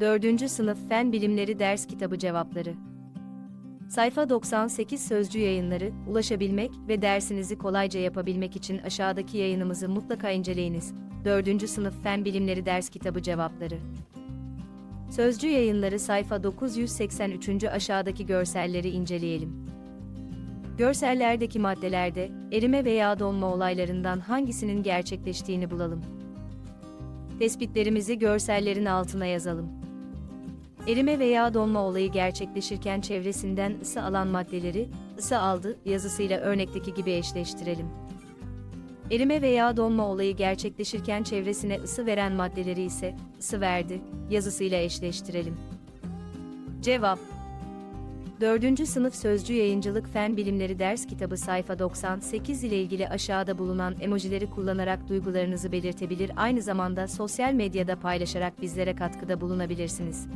4. Sınıf Fen Bilimleri Ders Kitabı Cevapları Sayfa 98 Sözcü Yayınları, ulaşabilmek ve dersinizi kolayca yapabilmek için aşağıdaki yayınımızı mutlaka inceleyiniz. 4. Sınıf Fen Bilimleri Ders Kitabı Cevapları Sözcü Yayınları sayfa 983. aşağıdaki görselleri inceleyelim. Görsellerdeki maddelerde erime veya donma olaylarından hangisinin gerçekleştiğini bulalım. Tespitlerimizi görsellerin altına yazalım. Erime veya donma olayı gerçekleşirken çevresinden ısı alan maddeleri ısı aldı yazısıyla örnekteki gibi eşleştirelim. Erime veya donma olayı gerçekleşirken çevresine ısı veren maddeleri ise ısı verdi yazısıyla eşleştirelim. Cevap 4. Sınıf Sözcü Yayıncılık Fen Bilimleri Ders Kitabı sayfa 98 ile ilgili aşağıda bulunan emojileri kullanarak duygularınızı belirtebilir aynı zamanda sosyal medyada paylaşarak bizlere katkıda bulunabilirsiniz.